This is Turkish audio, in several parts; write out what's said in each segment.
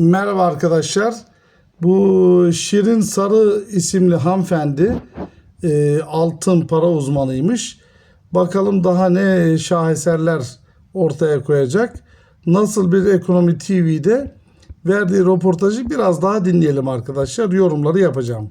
Merhaba arkadaşlar. Bu Şirin Sarı isimli hanımefendi e, altın para uzmanıymış. Bakalım daha ne şaheserler ortaya koyacak. Nasıl bir ekonomi TV'de verdiği röportajı biraz daha dinleyelim arkadaşlar. Yorumları yapacağım.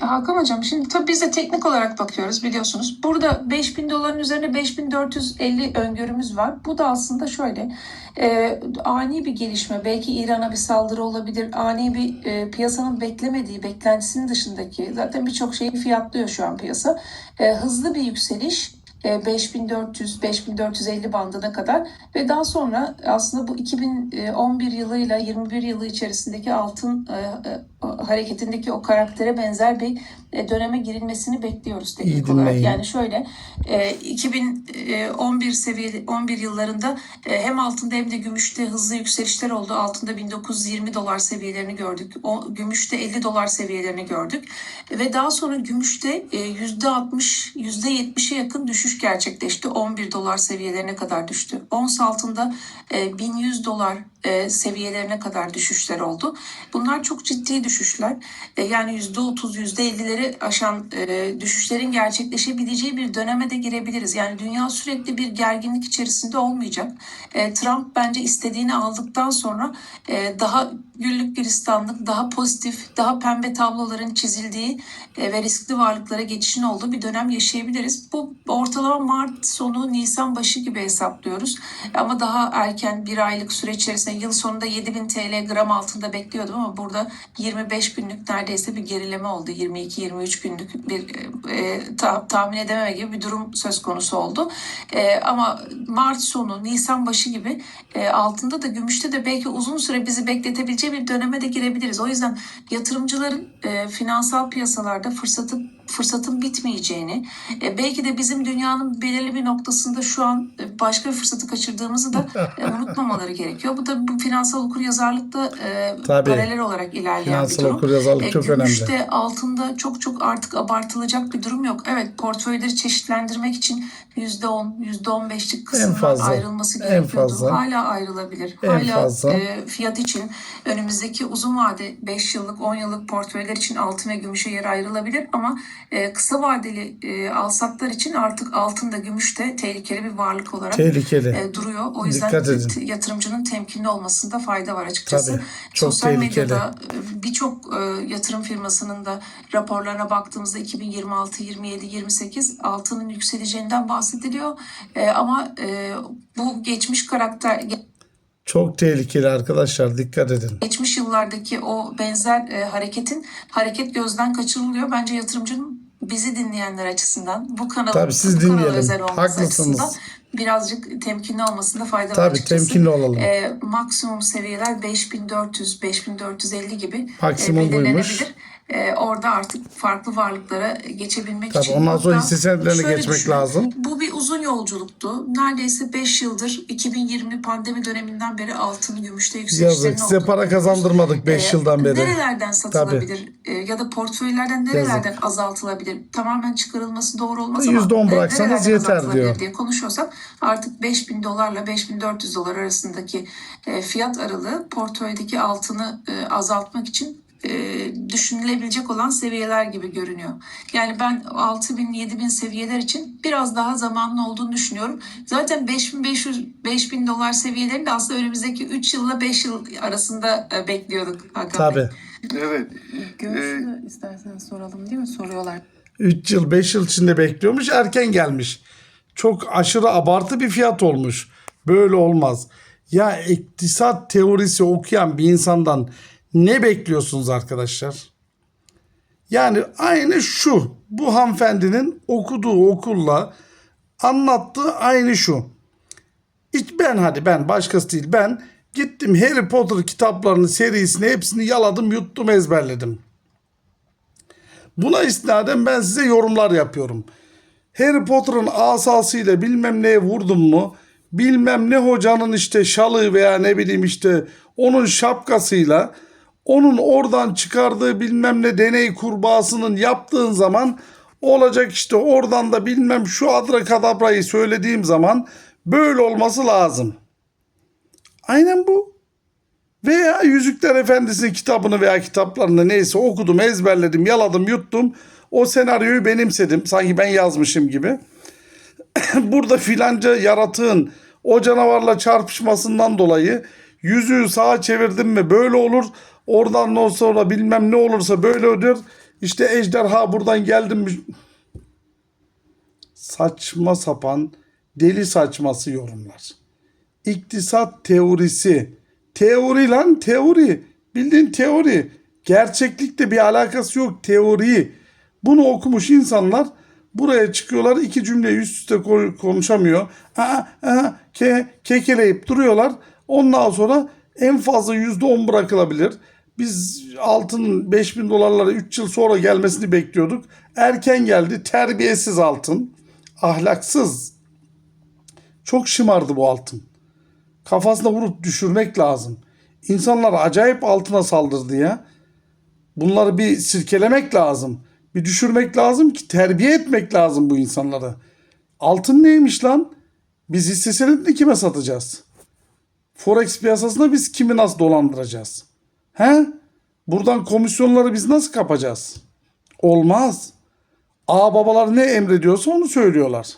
Hakan Hocam şimdi tabii biz de teknik olarak bakıyoruz biliyorsunuz. Burada 5000 doların üzerine 5450 öngörümüz var. Bu da aslında şöyle e, ani bir gelişme belki İran'a bir saldırı olabilir. Ani bir e, piyasanın beklemediği beklentisinin dışındaki zaten birçok şeyi fiyatlıyor şu an piyasa. E, hızlı bir yükseliş e, 5400-5450 bandına kadar ve daha sonra aslında bu 2011 yılıyla 21 yılı içerisindeki altın e, e, hareketindeki o karaktere benzer bir e, döneme girilmesini bekliyoruz İyi teknik olarak. dinleyin. Yani şöyle e, 2011 seviyeli 11 yıllarında e, hem altında hem de gümüşte hızlı yükselişler oldu. Altında 1920 dolar seviyelerini gördük. O, gümüşte 50 dolar seviyelerini gördük. Ve daha sonra gümüşte e, %60, %70'e yakın düşüş gerçekleşti. 11 dolar seviyelerine kadar düştü. Ons altında e, 1100 dolar e, seviyelerine kadar düşüşler oldu. Bunlar çok ciddi düşüşler. E, yani %30, %50'leri aşan e, düşüşlerin gerçekleşebileceği bir döneme de girebiliriz. Yani dünya sürekli bir gerginlik içerisinde olmayacak. E, Trump bence istediğini aldıktan sonra e, daha güllük gülistanlık, daha pozitif, daha pembe tabloların çizildiği e, ve riskli varlıklara geçişin olduğu bir dönem yaşayabiliriz. Bu ortalama Mart sonu, Nisan başı gibi hesaplıyoruz. Ama daha erken bir aylık süre içerisinde yıl sonunda 7000 TL gram altında bekliyordum ama burada 25 günlük neredeyse bir gerileme oldu. 22-23 günlük bir e, ta- tahmin edememe gibi bir durum söz konusu oldu. E, ama Mart sonu, Nisan başı gibi e, altında da gümüşte de belki uzun süre bizi bekletebileceği bir döneme de girebiliriz. O yüzden yatırımcıların e, finansal piyasalarda fırsatı fırsatın bitmeyeceğini, e, belki de bizim dünyanın belirli bir noktasında şu an e, başka bir fırsatı kaçırdığımızı da e, unutmamaları gerekiyor. Bu da bu finansal okuryazarlıkta e, Tabii. paralel olarak ilerleyen Finansal bir durum. okuryazarlık çok önemli. Gümüşte altında çok çok artık abartılacak bir durum yok. Evet portföyleri çeşitlendirmek için %10, %15'lik kısımdan fazla, ayrılması en gerekiyordu. fazla. Hala ayrılabilir. En Hala fazla. e, fiyat için önümüzdeki uzun vade 5 yıllık 10 yıllık portföyler için altın ve gümüşe yer ayrılabilir ama e, kısa vadeli e, alsatlar için artık altın da gümüş de tehlikeli bir varlık olarak Tehlikeli. e, duruyor. O yüzden yatırımcımcının temkinli olmasında fayda var açıkçası. Tabii, çok Sosyal tehlikeli. medyada birçok e, yatırım firmasının da raporlarına baktığımızda 2026, 27, 28 altının yükseleceğinden bahsediliyor. E, ama e, bu geçmiş karakter Çok tehlikeli arkadaşlar dikkat edin. geçmiş yıllardaki o benzer e, hareketin hareket gözden kaçırılıyor. Bence yatırımcının bizi dinleyenler açısından bu kanal Tabii siz bu kanala dinleyelim. özel olması Haklısınız. açısından birazcık temkinli olmasında fayda var Tabii açıkçası. temkinli olalım. E, maksimum seviyeler 5400 5450 gibi Maksimum e, belirlenebilir. buymuş. E, orada artık farklı varlıklara geçebilmek Tabii, için. ondan sonra hisse senetlerine geçmek düşünün, lazım. Bu bir uzun yolculuktu. Neredeyse 5 yıldır 2020 pandemi döneminden beri altın, gümüşte yükselişlerin Yazık size olduğunu para kazandırmadık 5 Ee, yıldan beri. Nerelerden satılabilir Ee, ya da portföylerden nerelerden azaltılabilir? Tamamen çıkarılması doğru olmaz ama %10 e, bıraksanız yeter diyor. diye konuşuyorsak artık 5000 dolarla 5400 dolar arasındaki e, fiyat aralığı portföydeki altını e, azaltmak için e, düşünülebilecek olan seviyeler gibi görünüyor. Yani ben 6000 7000 seviyeler için biraz daha zamanlı olduğunu düşünüyorum. Zaten 5500 5000 dolar seviyelerini de aslında önümüzdeki 3 yılla 5 yıl arasında e, bekliyorduk Hakan Bey. Tabii. Evet. Gümüşü de istersen soralım değil mi? Soruyorlar. 3 yıl 5 yıl içinde bekliyormuş erken gelmiş. Çok aşırı abartı bir fiyat olmuş. Böyle olmaz. Ya iktisat teorisi okuyan bir insandan ne bekliyorsunuz arkadaşlar? Yani aynı şu. Bu hanımefendinin okuduğu okulla anlattığı aynı şu. Hiç ben hadi ben başkası değil ben gittim Harry Potter kitaplarının serisini hepsini yaladım yuttum ezberledim. Buna istinaden ben size yorumlar yapıyorum. Harry Potter'ın asasıyla bilmem neye vurdum mu bilmem ne hocanın işte şalı veya ne bileyim işte onun şapkasıyla onun oradan çıkardığı bilmem ne deney kurbağasının yaptığın zaman olacak işte oradan da bilmem şu adrakadabrayı söylediğim zaman böyle olması lazım. Aynen bu. Veya Yüzükler Efendisi'nin kitabını veya kitaplarını neyse okudum, ezberledim, yaladım, yuttum. O senaryoyu benimsedim. Sanki ben yazmışım gibi. Burada filanca yaratığın o canavarla çarpışmasından dolayı yüzüğü sağa çevirdim mi böyle olur. Oradan sonra bilmem ne olursa böyle öder. İşte ejderha buradan geldim saçma sapan deli saçması yorumlar. İktisat teorisi. Teori lan teori. Bildiğin teori. Gerçeklikle bir alakası yok teori. Bunu okumuş insanlar buraya çıkıyorlar iki cümle üst üste ko- konuşamıyor. Aa, aa, ke, kekeleyip duruyorlar. Ondan sonra en fazla yüzde on bırakılabilir. Biz altının 5000 dolarlara 3 yıl sonra gelmesini bekliyorduk. Erken geldi. Terbiyesiz altın. Ahlaksız. Çok şımardı bu altın. Kafasına vurup düşürmek lazım. İnsanlar acayip altına saldırdı ya. Bunları bir sirkelemek lazım. Bir düşürmek lazım ki terbiye etmek lazım bu insanları. Altın neymiş lan? Biz hisse senedini kime satacağız? Forex piyasasında biz kimi nasıl dolandıracağız? He? Buradan komisyonları biz nasıl kapacağız? Olmaz. A babalar ne emrediyorsa onu söylüyorlar.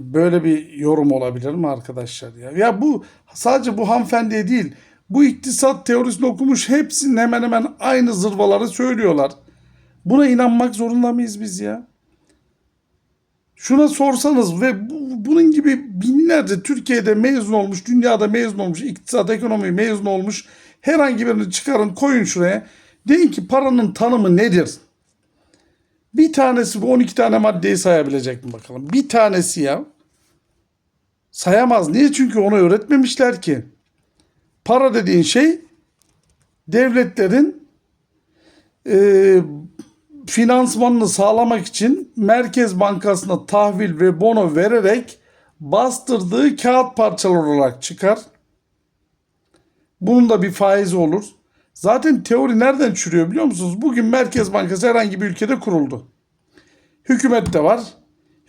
Böyle bir yorum olabilir mi arkadaşlar ya? Ya bu sadece bu hanımefendiye değil. Bu iktisat teorisini okumuş hepsinin hemen hemen aynı zırvaları söylüyorlar. Buna inanmak zorunda mıyız biz ya? Şuna sorsanız ve bu- bunun gibi binlerce Türkiye'de mezun olmuş, dünyada mezun olmuş, iktisat, ekonomi mezun olmuş herhangi birini çıkarın koyun şuraya. Deyin ki paranın tanımı nedir? Bir tanesi bu 12 tane maddeyi sayabilecek mi bakalım? Bir tanesi ya. Sayamaz. Niye? Çünkü onu öğretmemişler ki. Para dediğin şey devletlerin e, finansmanını sağlamak için Merkez Bankası'na tahvil ve bono vererek bastırdığı kağıt parçaları olarak çıkar. Bunun da bir faizi olur. Zaten teori nereden çürüyor biliyor musunuz? Bugün Merkez Bankası herhangi bir ülkede kuruldu. Hükümet de var.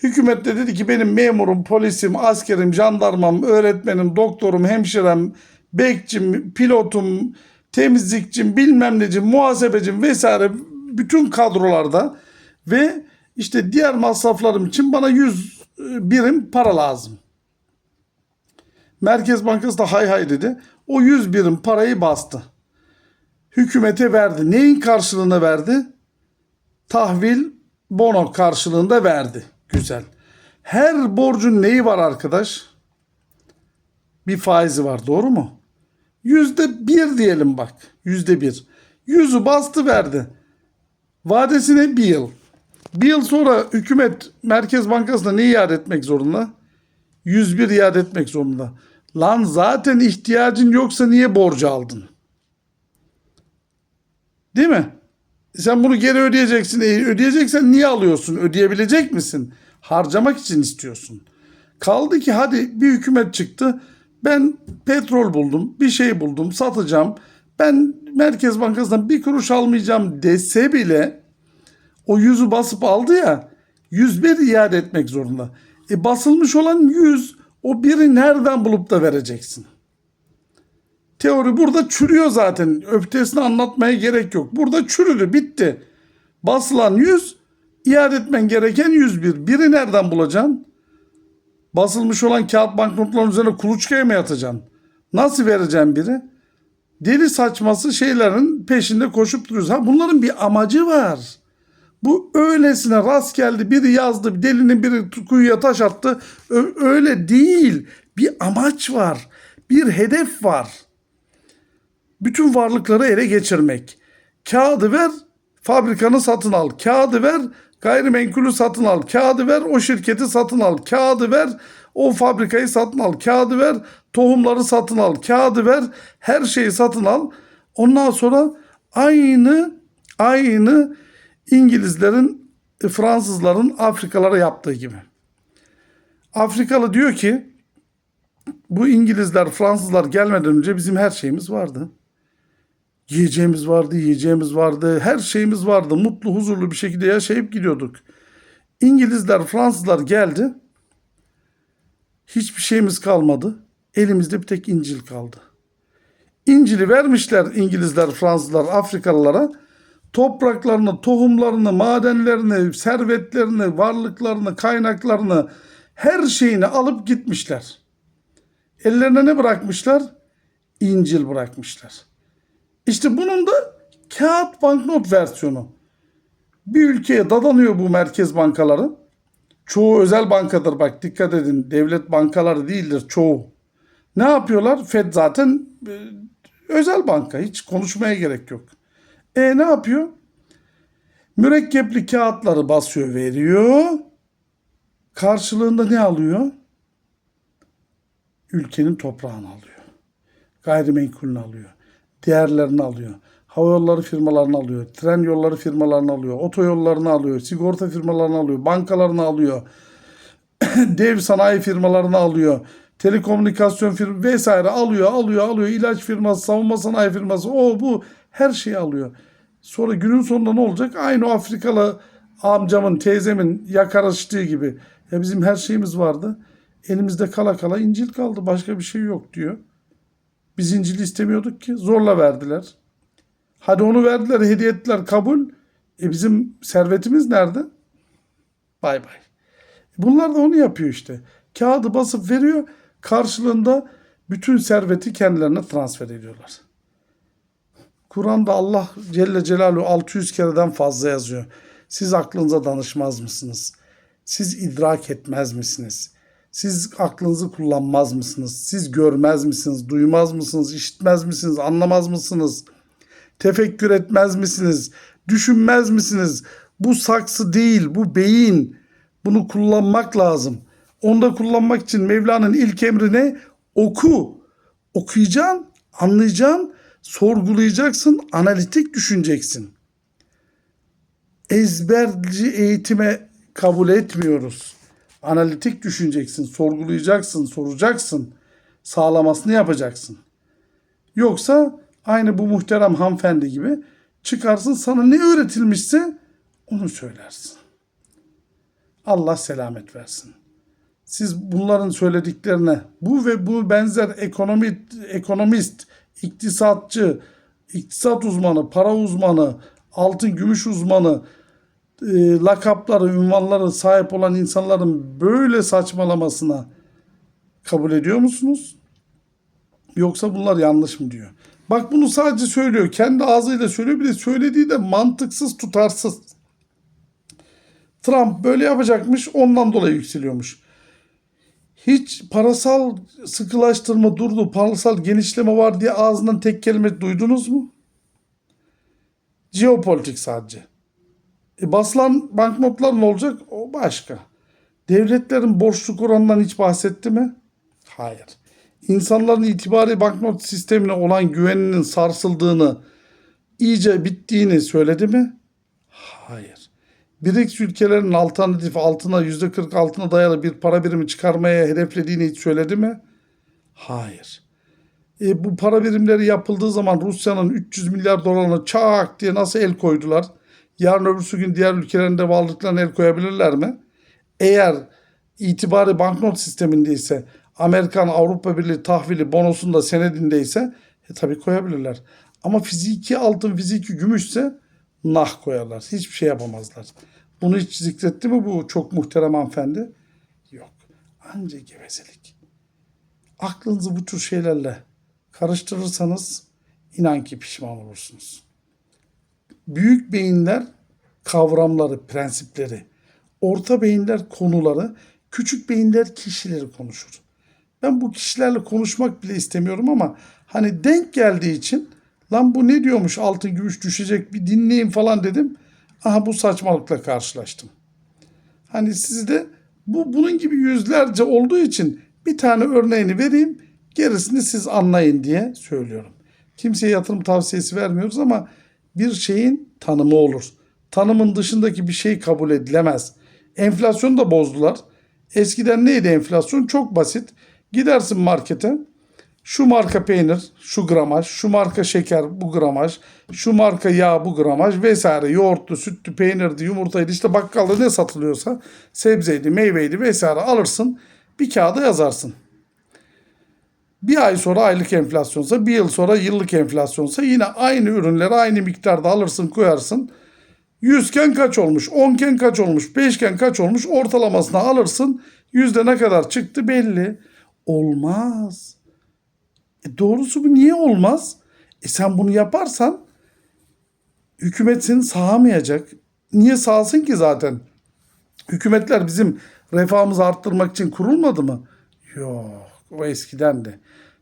Hükümet de dedi ki benim memurum, polisim, askerim, jandarmam, öğretmenim, doktorum, hemşirem, bekçim, pilotum, temizlikçim, bilmem necim, muhasebecim vesaire bütün kadrolarda ve işte diğer masraflarım için bana 100 birim para lazım. Merkez Bankası da hay hay dedi. O 100 birim parayı bastı. Hükümete verdi. Neyin karşılığını verdi? Tahvil bono karşılığında verdi. Güzel. Her borcun neyi var arkadaş? Bir faizi var doğru mu? Yüzde bir diyelim bak. Yüzde bir. Yüzü bastı verdi. Vadesine bir yıl. Bir yıl sonra hükümet Merkez Bankası'na ne iade etmek zorunda? 101 iade etmek zorunda. Lan zaten ihtiyacın yoksa niye borcu aldın? Değil mi? Sen bunu geri ödeyeceksin. E, ödeyeceksen niye alıyorsun? Ödeyebilecek misin? Harcamak için istiyorsun. Kaldı ki hadi bir hükümet çıktı. Ben petrol buldum, bir şey buldum, satacağım. Ben Merkez Bankası'ndan bir kuruş almayacağım dese bile o yüzü basıp aldı ya 101 iade etmek zorunda. E basılmış olan 100 o biri nereden bulup da vereceksin? Teori burada çürüyor zaten. Öftesini anlatmaya gerek yok. Burada çürüdü bitti. Basılan 100 iade etmen gereken 101. Biri nereden bulacaksın? Basılmış olan kağıt banknotların üzerine kuluçkaya mı yatacaksın? Nasıl vereceğim biri? Deli saçması şeylerin peşinde koşup duruyoruz. Ha bunların bir amacı var. Bu öylesine rast geldi. Biri yazdı. Delinin biri kuyuya taş attı. Ö- öyle değil. Bir amaç var. Bir hedef var. Bütün varlıkları ele geçirmek. Kağıdı ver, fabrikanı satın al. Kağıdı ver, gayrimenkulü satın al. Kağıdı ver, o şirketi satın al. Kağıdı ver, o fabrikayı satın al. Kağıdı ver, tohumları satın al. Kağıdı ver, her şeyi satın al. Ondan sonra aynı aynı İngilizlerin, e, Fransızların Afrikalara yaptığı gibi. Afrikalı diyor ki bu İngilizler, Fransızlar gelmeden önce bizim her şeyimiz vardı. Yiyeceğimiz vardı, yiyeceğimiz vardı, her şeyimiz vardı. Mutlu, huzurlu bir şekilde yaşayıp gidiyorduk. İngilizler, Fransızlar geldi. Hiçbir şeyimiz kalmadı. Elimizde bir tek İncil kaldı. İncil'i vermişler İngilizler, Fransızlar Afrikalılara. Topraklarını, tohumlarını, madenlerini, servetlerini, varlıklarını, kaynaklarını, her şeyini alıp gitmişler. Ellerine ne bırakmışlar? İncil bırakmışlar. İşte bunun da kağıt banknot versiyonu. Bir ülkeye dadanıyor bu merkez bankaları. Çoğu özel bankadır bak dikkat edin. Devlet bankaları değildir çoğu. Ne yapıyorlar? Fed zaten e, özel banka. Hiç konuşmaya gerek yok. E ne yapıyor? Mürekkepli kağıtları basıyor veriyor. Karşılığında ne alıyor? Ülkenin toprağını alıyor. Gayrimenkulünü alıyor. Değerlerini alıyor. Hava yolları firmalarını alıyor. Tren yolları firmalarını alıyor. Otoyollarını alıyor. Sigorta firmalarını alıyor. Bankalarını alıyor. Dev sanayi firmalarını alıyor. Telekomünikasyon firma vesaire alıyor, alıyor, alıyor. İlaç firması, savunma sanayi firması, o bu her şeyi alıyor. Sonra günün sonunda ne olacak? Aynı Afrikalı amcamın, teyzemin yakarıştığı gibi. Ya bizim her şeyimiz vardı. Elimizde kala kala İncil kaldı. Başka bir şey yok diyor. Biz İncil'i istemiyorduk ki. Zorla verdiler. Hadi onu verdiler, hediye ettiler, kabul. E bizim servetimiz nerede? Bay bay. Bunlar da onu yapıyor işte. Kağıdı basıp veriyor. Karşılığında bütün serveti kendilerine transfer ediyorlar. Kur'an'da Allah Celle Celaluhu 600 kereden fazla yazıyor. Siz aklınıza danışmaz mısınız? Siz idrak etmez misiniz? Siz aklınızı kullanmaz mısınız? Siz görmez misiniz? Duymaz mısınız? İşitmez misiniz? Anlamaz mısınız? Tefekkür etmez misiniz? Düşünmez misiniz? Bu saksı değil, bu beyin. Bunu kullanmak lazım. Onu da kullanmak için Mevla'nın ilk emri ne? Oku. Okuyacaksın, anlayacaksın, sorgulayacaksın, analitik düşüneceksin. Ezberci eğitime kabul etmiyoruz. Analitik düşüneceksin, sorgulayacaksın, soracaksın. Sağlamasını yapacaksın. Yoksa aynı bu muhterem hanımefendi gibi çıkarsın sana ne öğretilmişse onu söylersin. Allah selamet versin. Siz bunların söylediklerine bu ve bu benzer ekonomi, ekonomist, iktisatçı, iktisat uzmanı, para uzmanı, altın gümüş uzmanı, e, lakapları, ünvanları sahip olan insanların böyle saçmalamasına kabul ediyor musunuz? Yoksa bunlar yanlış mı diyor. Bak bunu sadece söylüyor. Kendi ağzıyla söylüyor. Bir de söylediği de mantıksız, tutarsız. Trump böyle yapacakmış. Ondan dolayı yükseliyormuş. Hiç parasal sıkılaştırma durdu, parasal genişleme var diye ağzından tek kelime duydunuz mu? Jeopolitik sadece. E basılan banknotlar ne olacak? O başka. Devletlerin borçluk oranından hiç bahsetti mi? Hayır. İnsanların itibari banknot sistemine olan güveninin sarsıldığını, iyice bittiğini söyledi mi? Hayır. BRICS ülkelerinin alternatif altına %40 altına dayalı bir para birimi çıkarmaya hedeflediğini hiç söyledi mi? Hayır. E, bu para birimleri yapıldığı zaman Rusya'nın 300 milyar dolarına çak diye nasıl el koydular? Yarın öbürsü gün diğer ülkelerin de varlıklarına el koyabilirler mi? Eğer itibari banknot sistemindeyse Amerikan Avrupa Birliği tahvili bonosunda senedindeyse e, tabii koyabilirler. Ama fiziki altın fiziki gümüşse nah koyarlar. Hiçbir şey yapamazlar. Bunu hiç zikretti mi bu çok muhterem hanımefendi? Yok. Anca gevezelik. Aklınızı bu tür şeylerle karıştırırsanız inan ki pişman olursunuz. Büyük beyinler kavramları, prensipleri, orta beyinler konuları, küçük beyinler kişileri konuşur. Ben bu kişilerle konuşmak bile istemiyorum ama hani denk geldiği için lan bu ne diyormuş altın gümüş düşecek bir dinleyin falan dedim. Aha bu saçmalıkla karşılaştım. Hani sizi de bu bunun gibi yüzlerce olduğu için bir tane örneğini vereyim gerisini siz anlayın diye söylüyorum. Kimseye yatırım tavsiyesi vermiyoruz ama bir şeyin tanımı olur. Tanımın dışındaki bir şey kabul edilemez. Enflasyonu da bozdular. Eskiden neydi enflasyon? Çok basit. Gidersin markete. Şu marka peynir, şu gramaj, şu marka şeker, bu gramaj, şu marka yağ, bu gramaj vesaire. Yoğurtlu, sütlü, peynirdi, yumurtaydı işte bakkalda ne satılıyorsa sebzeydi, meyveydi vesaire alırsın. Bir kağıda yazarsın. Bir ay sonra aylık enflasyonsa, bir yıl sonra yıllık enflasyonsa yine aynı ürünleri aynı miktarda alırsın koyarsın. 100 ken kaç olmuş, 10 ken kaç olmuş, 5 ken kaç olmuş ortalamasını alırsın. Yüzde ne kadar çıktı belli. Olmaz. E doğrusu bu niye olmaz? E sen bunu yaparsan hükümet seni sağamayacak. Niye sağsın ki zaten? Hükümetler bizim refahımızı arttırmak için kurulmadı mı? Yok. O eskiden de.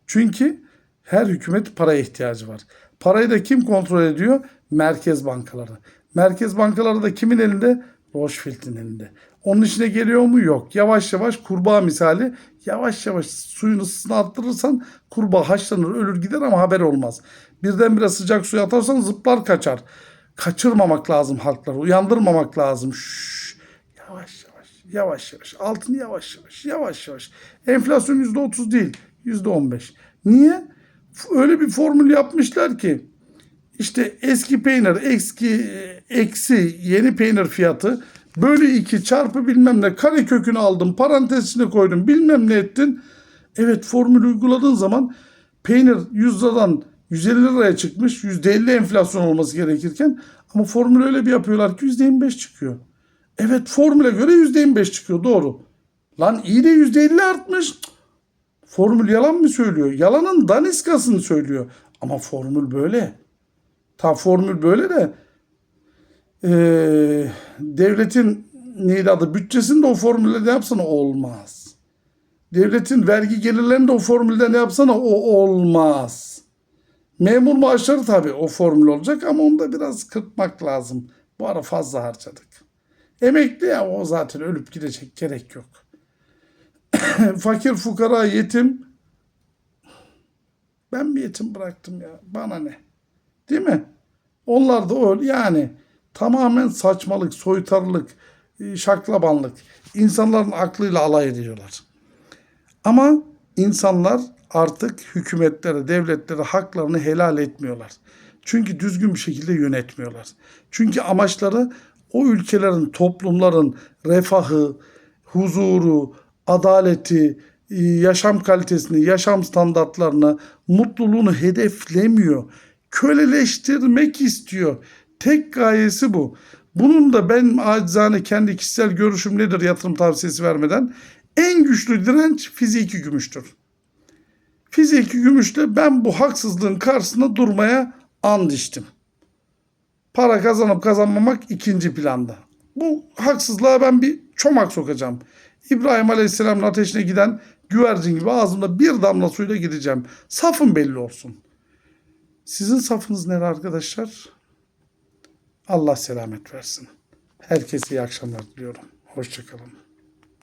Çünkü her hükümet paraya ihtiyacı var. Parayı da kim kontrol ediyor? Merkez bankaları. Merkez bankaları da kimin elinde? Rothschild'in elinde. Onun içine geliyor mu? Yok. Yavaş yavaş kurbağa misali yavaş yavaş suyun ısısını arttırırsan kurbağa haşlanır ölür gider ama haber olmaz. Birdenbire sıcak suya atarsan zıplar kaçar. Kaçırmamak lazım halkları. Uyandırmamak lazım. Şşş. Yavaş yavaş. Yavaş yavaş. Altını yavaş yavaş. Yavaş yavaş. Enflasyon yüzde otuz değil. Yüzde on beş. Niye? F- Öyle bir formül yapmışlar ki işte eski peynir eski eksi yeni peynir fiyatı bölü 2 çarpı bilmem ne kare kökünü aldım parantez içine koydum bilmem ne ettin. Evet formülü uyguladığın zaman peynir 100 liradan 150 liraya çıkmış %50 enflasyon olması gerekirken ama formülü öyle bir yapıyorlar ki %25 çıkıyor. Evet formüle göre %25 çıkıyor doğru. Lan iyi de %50 artmış. Formül yalan mı söylüyor? Yalanın daniskasını söylüyor. Ama formül böyle. Ta formül böyle de eee, devletin neydi adı bütçesini de o formülle ne yapsana olmaz. Devletin vergi gelirlerini de o formülde ne yapsana o olmaz. Memur maaşları tabii o formül olacak ama onu da biraz kırpmak lazım. Bu ara fazla harcadık. Emekli ya o zaten ölüp gidecek gerek yok. Fakir fukara yetim ben bir yetim bıraktım ya bana ne? Değil mi? Onlar da öyle yani tamamen saçmalık, soytarılık, e, şaklabanlık. İnsanların aklıyla alay ediyorlar. Ama insanlar artık hükümetlere, devletlere haklarını helal etmiyorlar. Çünkü düzgün bir şekilde yönetmiyorlar. Çünkü amaçları o ülkelerin, toplumların refahı, huzuru, adaleti, e, yaşam kalitesini, yaşam standartlarını, mutluluğunu hedeflemiyor. Köleleştirmek istiyor. Tek gayesi bu. Bunun da ben acizane kendi kişisel görüşüm nedir yatırım tavsiyesi vermeden? En güçlü direnç fiziki gümüştür. Fiziki gümüşle ben bu haksızlığın karşısında durmaya and içtim. Para kazanıp kazanmamak ikinci planda. Bu haksızlığa ben bir çomak sokacağım. İbrahim Aleyhisselam'ın ateşine giden güvercin gibi ağzımda bir damla suyla gideceğim. Safım belli olsun. Sizin safınız nere arkadaşlar? Allah selamet versin. Herkese iyi akşamlar diliyorum. Hoşçakalın.